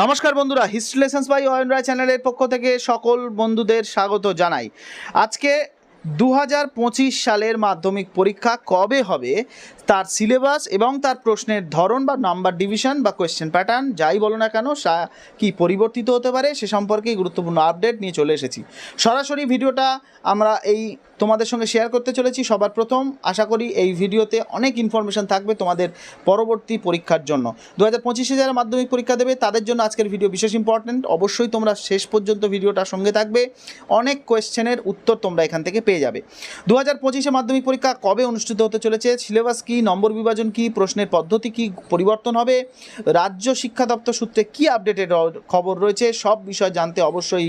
নমস্কার বন্ধুরা history lessons by Ayan Roy চ্যানেলের পক্ষ থেকে সকল বন্ধুদের স্বাগত জানাই। আজকে দু হাজার পঁচিশ সালের মাধ্যমিক পরীক্ষা কবে হবে? তার সিলেবাস এবং তার প্রশ্নের ধরন বা নাম্বার ডিভিশন বা কোয়েশ্চেন প্যাটার্ন যাই বলো না কেন, সা কি পরিবর্তিত হতে পারে সে সম্পর্কে গুরুত্বপূর্ণ আপডেট নিয়ে চলে এসেছি। সরাসরি ভিডিওটা আমরা এই তোমাদের সঙ্গে শেয়ার করতে চলেছি সবার প্রথম। আশা করি এই ভিডিওতে অনেক ইনফরমেশন থাকবে তোমাদের পরবর্তী পরীক্ষার জন্য। দু হাজার পঁচিশে যারা মাধ্যমিক পরীক্ষা দেবে, তাদের জন্য আজকের ভিডিও বিশেষ ইম্পর্ট্যান্ট অবশ্যই তোমরা শেষ পর্যন্ত ভিডিওটার সঙ্গে থাকবে। অনেক কোয়েশ্চেনের উত্তর তোমরা এখান থেকে পেয়ে যাবে। দু হাজার পঁচিশে মাধ্যমিক পরীক্ষা কবে অনুষ্ঠিত হতে চলেছে? সিলেবাস কী? নম্বর বিভাজন কী? প্রশ্নের পদ্ধতি কী? পরিবর্তন হবে? রাজ্য শিক্ষা দপ্তর সূত্রে কী আপডেটেড খবর রয়েছে? সব বিষয় জানতে অবশ্যই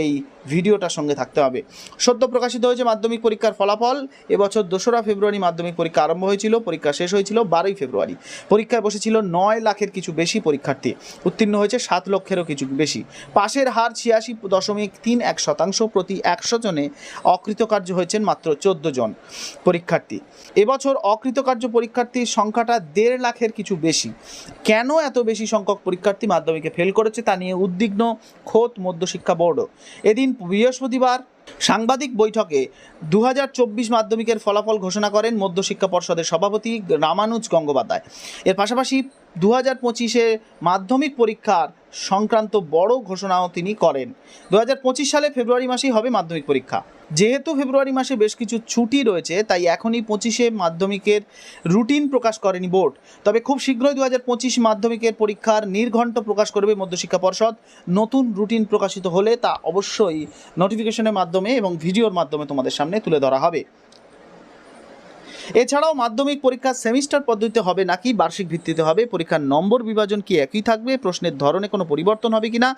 এই ভিডিওটার সঙ্গে থাকতে হবে। সদ্য প্রকাশিত হয়েছে মাধ্যমিক পরীক্ষার ফলাফল। এবছর দোসরা ফেব্রুয়ারি মাধ্যমিক পরীক্ষা আরম্ভ হয়েছিল। পরীক্ষা শেষ হয়েছিল বারোই ফেব্রুয়ারি। পরীক্ষায় বসেছিল নয় লাখের কিছু বেশি পরীক্ষার্থী। উত্তীর্ণ হয়েছে সাত লক্ষেরও কিছু বেশি। পাশের হার ছিয়াশি দশমিক তিন এক শতাংশ প্রতি একশো জনে অকৃতকার্য হয়েছেন মাত্র চোদ্দ জন পরীক্ষার্থী। এবছর অকৃতকার্য পরীক্ষার্থীর সংখ্যাটা দেড় লাখের কিছু বেশি। কেন এত বেশি সংখ্যক পরীক্ষার্থী মাধ্যমিকে ফেল করেছে তা নিয়ে উদ্বিগ্ন খোদ মধ্যশিক্ষা বোর্ডও। এদিন বৃহস্পতিবার সাংবাদিক বৈঠকে দু হাজার চব্বিশ মাধ্যমিকের ফলাফল ঘোষণা করেন মধ্যশিক্ষা পর্ষদের সভাপতি রামানুজ গঙ্গোপাধ্যায়। এর পাশাপাশি দু হাজার পঁচিশে মাধ্যমিক পরীক্ষার সংক্রান্ত বড় ঘোষণাও তিনি করেন। দু হাজার পঁচিশ সালে ফেব্রুয়ারি মাসেই হবে মাধ্যমিক পরীক্ষা। যেহেতু ফেব্রুয়ারি মাসে বেশ কিছু ছুটি রয়েছে, তাই এখনই পঁচিশে মাধ্যমিকের রুটিন প্রকাশ করেনি বোর্ড। তবে খুব শীঘ্রই দু হাজার পঁচিশ মাধ্যমিকের পরীক্ষার নির্ঘণ্ট প্রকাশ করবে মধ্যশিক্ষা পর্ষদ। নতুন রুটিন প্রকাশিত হলে তা অবশ্যই নোটিফিকেশনের মাধ্যমে এবং ভিডিওর মাধ্যমে তোমাদের সামনে তুলে ধরা হবে। এছাড়াও মাধ্যমিক পরীক্ষা সেমিস্টার পদ্ধতিতে হবে নাকি, বার্ষিক ভিত্তিতে হবে, পরীক্ষার নম্বর বিভাজন কি একই থাকবে, প্রশ্নের ধরনে কোনো পরিবর্তন হবে কিনা,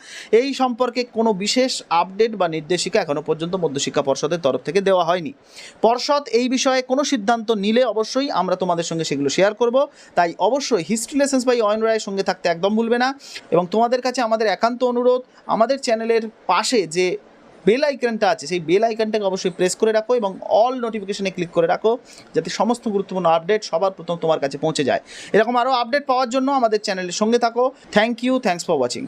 এই সম্পর্কে কোনো বিশেষ আপডেট বা নির্দেশিকা এখনও পর্যন্ত মধ্যশিক্ষা পর্ষদের তরফ থেকে দেওয়া হয়নি। পর্ষদ এই বিষয়ে কোনো সিদ্ধান্ত নিলে অবশ্যই আমরা তোমাদের সঙ্গে সেগুলো শেয়ার করব। তাই অবশ্যই হিস্ট্রি লেসেন্স বাই অয়ন রায়ের সঙ্গে থাকতে একদম ভুলবে না। এবং তোমাদের কাছে আমাদের একান্ত অনুরোধ, আমাদের চ্যানেলের পাশে যে বেল আইকনটা আছে, সেই বেল আইকনটাকে অবশ্যই প্রেস করে রাখো এবং অল নোটিফিকেশানে ক্লিক করে রাখো যাতে সমস্ত গুরুত্বপূর্ণ আপডেট সবার প্রথম তোমার কাছে পৌঁছে যায়। এরকম আরও আপডেট পাওয়ার জন্য আমাদের চ্যানেলের সঙ্গে থাকো। Thank you thanks for watching